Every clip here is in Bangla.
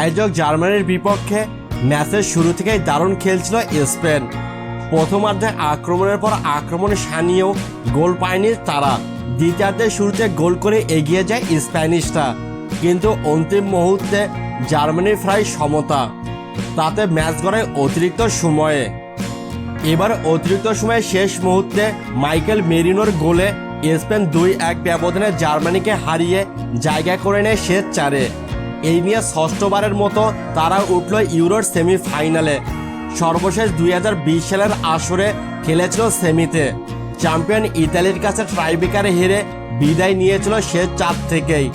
আয়োজক জার্মানির বিপক্ষে ম্যাচের শুরু থেকেই দারুণ খেলছিল স্পেন। প্রথমার্ধে আক্রমণের পর আক্রমণ সানিয়েও গোল পায়নি তারা। দ্বিতীয়ার্ধে শুরুতে গোল করে এগিয়ে যায় স্প্যানিশরা। কিন্তু অন্তিম মুহূর্তে জার্মানির প্রায় সমতা। তাতে ম্যাচ গড়ায় অতিরিক্ত সময়ে। এবার অতিরিক্ত সময়ে শেষ মুহূর্তে মাইকেল মেরিনোর গোলে স্পেন দুই এক ব্যবধানে জার্মানিকে হারিয়ে জায়গা করে নেয় শেষ চারে। এই নিয়ে ষষ্ঠবারের মতো তারা উঠল ইউরোর সেমিফাইনালে। সর্বশেষ দুই হাজার বিশ সালের আসরে খেলেছিল সেমিতে। চ্যাম্পিয়ন ইতালির কাছে ট্রাইবেকারে হেরে বিদায় নিয়েছিল শেষ চার থেকেই।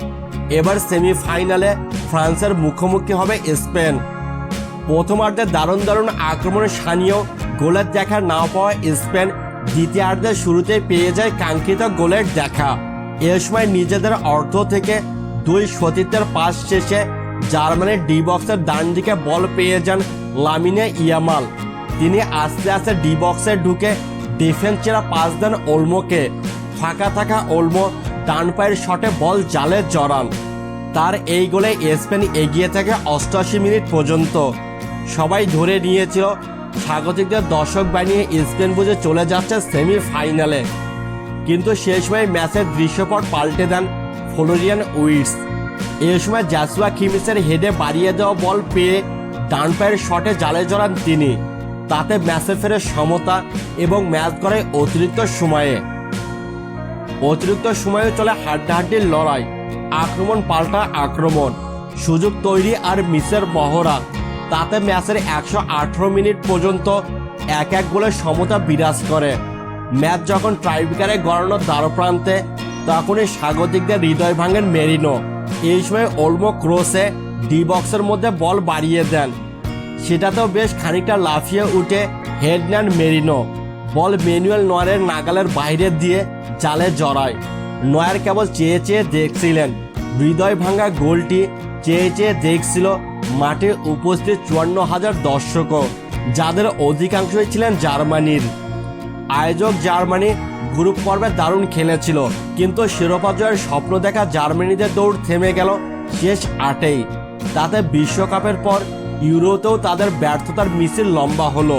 এবার সেমিফাইনালে ফ্রান্সের মুখোমুখি হবে স্পেন। প্রথমার্ধে দারুণ দারুণ আক্রমণের সানিয়েও গোলের দেখা না পাওয়া স্পেন দ্বিতীয়ার্ধের শুরুতেই পেয়ে যায় কাঙ্ক্ষিত গোলের দেখা। এ সময় নিজেদের অর্ধ থেকে দুই সতীর্থের পাস শেষে জার্মানির ডি বক্সের ডান দিকে বল পেয়ে যান লামিনে ইয়ামাল। তিনি আস্তে আস্তে ডি বক্সে ঢুকে ডিফেন্স চেরা পাস দেন ওলমোকে। ফাঁকা থাকা ওলমো ডান পায়ের শটে বল জালে জড়ান। তার এই গোলে স্পেন এগিয়ে থাকে অষ্টআশি মিনিট পর্যন্ত। সবাই ধরে নিয়েছিল, স্বাগতিকদের দর্শক বানিয়ে স্পেন বুঝে চলে যাচ্ছে সেমিফাইনালে। কিন্তু সেই সময় ম্যাচের দৃশ্যপট পাল্টে দেন ফ্লোরিয়ান উইটস। এ সময় জাসুয়া খিমিসের হেডে বাড়িয়ে দেওয়া বল পেয়ে ডান পায়ের শটে জালে জড়ান তিনি। তাতে ম্যাচে ফেরে সমতা এবং ম্যাচ করে অতিরিক্ত সময়ে। অতিরিক্ত সময়ে চলে হাড্ডাহাড্ডির লড়াই, আক্রমণ পাল্টা আক্রমণ, সুযোগ তৈরি আর মিসের মহড়া। তাতে ম্যাচের একশো আঠারো মিনিট পর্যন্ত এক এক গোলের সমতা বিরাজ করে। ম্যাচ যখন ট্রাইবিকারে গড়ানোর দ্বারপ্রান্তে তখনই স্বাগতিকদের হৃদয় ভাঙেন মেরিনো। এই সময় ওলমো ক্রোসে ডি বক্সের মধ্যে বল বাড়িয়ে দেন। সেটাতেও বেশ খানিকটা লাফিয়ে উঠে হেড নেন মেরিনো। বল ম্যানুয়েল নয়ারের নাগালের বাইরে দিয়ে জালে জড়ায়। নয়ার কেবল চেয়ে চেয়ে দেখছিলেন। হৃদয় ভাঙা গোলটি চেয়ে চেয়ে দেখছিল মাঠে উপস্থিত চুয়ান্ন হাজার দর্শকও, যাদের অধিকাংশই ছিলেন জার্মানির। আয়োজক জার্মানি গ্রুপ পর্বে দারুণ খেলেছিল, কিন্তু শিরোপা জয়ের স্বপ্ন দেখা জার্মানিদের দৌড় থেমে গেল শেষ আটেই। তাতে বিশ্বকাপের পর ইউরোতেও তাদের ব্যর্থতার মিছিল লম্বা হলো।